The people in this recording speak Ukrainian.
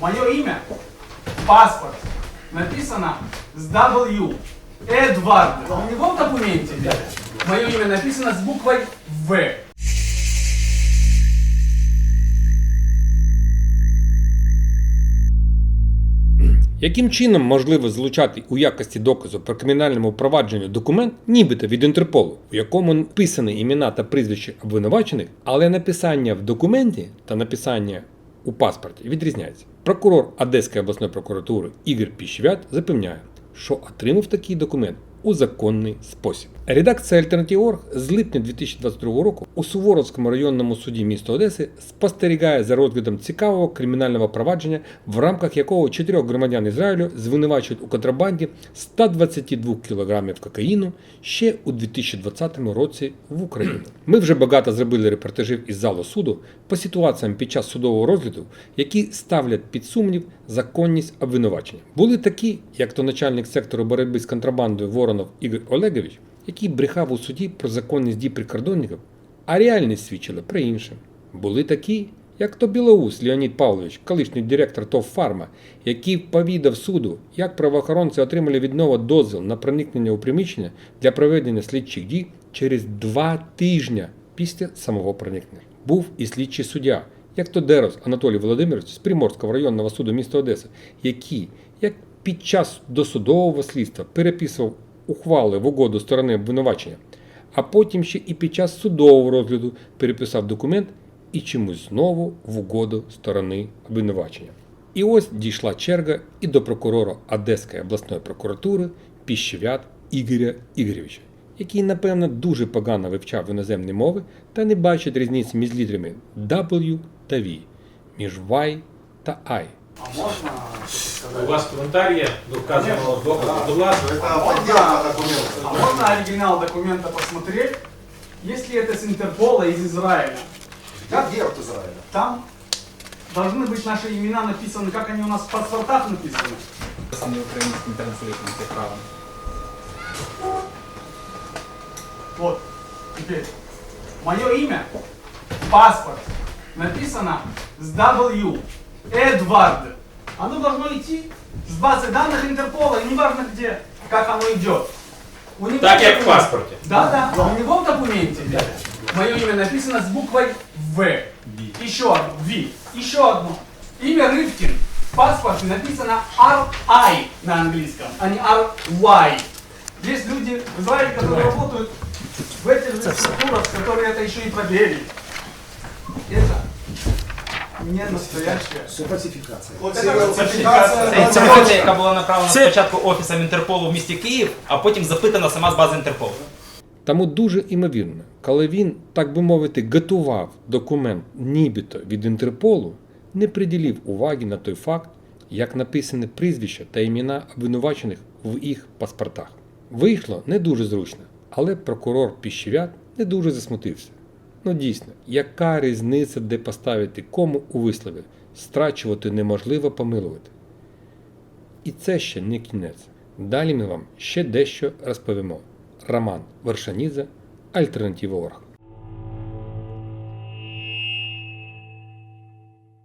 Мое имя в паспорте написано с W. Эдвард. У него в документе мое имя написано с буквой В. Яким чином можливо залучати у якості доказу про кримінальному провадженню документ, нібито від Інтерполу, у якому написані імена та прізвища обвинувачених, але написання в документі та написання у паспорті відрізняється. Прокурор Одеської обласної прокуратури Ігор Піщевят запевняє, що отримав такий документ у законний спосіб. Редакція Альтернатив.Орг з липня 2022 року у Суворовському районному суді міста Одеси спостерігає за розглядом цікавого кримінального провадження, в рамках якого чотирьох громадян Ізраїлю звинувачують у контрабанді 122 кг кокаїну ще у 2020 році в Україну. Ми вже багато зробили репортажів із залу суду по ситуаціям під час судового розгляду, які ставлять під сумнів законність обвинувачення. Були такі, як то начальник сектору боротьби з контрабандою Воронов Ігор Олегович, який брехав у суді про законність дій прикордонників, а реальність свідчила про інше. Були такі, як то Білоус Леонід Павлович, колишній директор ТОВ «Фарма», який повідав суду, як правоохоронці отримали від дозвіл на проникнення у приміщення для проведення слідчих дій через два тижні після самого проникнення. Був і слідчий суддя, як то Дерос Анатолій Володимирович з Приморського районного суду міста Одеса, який, як під час досудового слідства переписував ухвали в угоду сторони обвинувачення, а потім ще і під час судового розгляду переписав документ і чомусь знову в угоду сторони обвинувачення. І ось дійшла черга і до прокурора Одеської обласної прокуратури Піщевят Ігоря Ігоревича, який, напевно, дуже погано вивчав іноземні мови та не бачить різниці між літерами W та V, між Y та I. А можно У вас коментар є до вказаного доказу. Будь ласка. Это подделка документов. А можно оригинал документа посмотреть? Если это с Интерпола из Израиля, Я герб Израиля. там должны быть наши имена написаны, как они у нас в паспортах написаны. не українським транслейтом, це правда. Вот, теперь. Мое имя в паспорте написано с W. Эдвард. Оно должно идти с базы данных Интерпола, и неважно где, как оно идет. У него Так як в паспорті. Да, да. У него в документе мое имя написано с буквой В. Еще одно. В. Еще одно. Имя Рывкин. В паспорте написано RI на английском, а не RY. Есть люди в Израиле, которые работают в этих структурах, которые это еще и проверили. Это не это фальсификация. Це Це інформація, яка була направлена Це- спочатку офісом Інтерполу в місті Київ, а потім запитана сама з бази Інтерполу. Тому дуже імовірно, коли він, так би мовити, готував документ нібито від Інтерполу, не приділив уваги на той факт, як написане прізвища та імена обвинувачених в їх паспортах. Вийшло не дуже зручно, але прокурор Піщевят не дуже засмутився. Ну дійсно, яка різниця, де поставити кому у вислові? Страчувати неможливо помилувати. І це ще не кінець. Далі ми вам ще дещо розповімо. Роман Вершанідзе, Альтернатива Орг.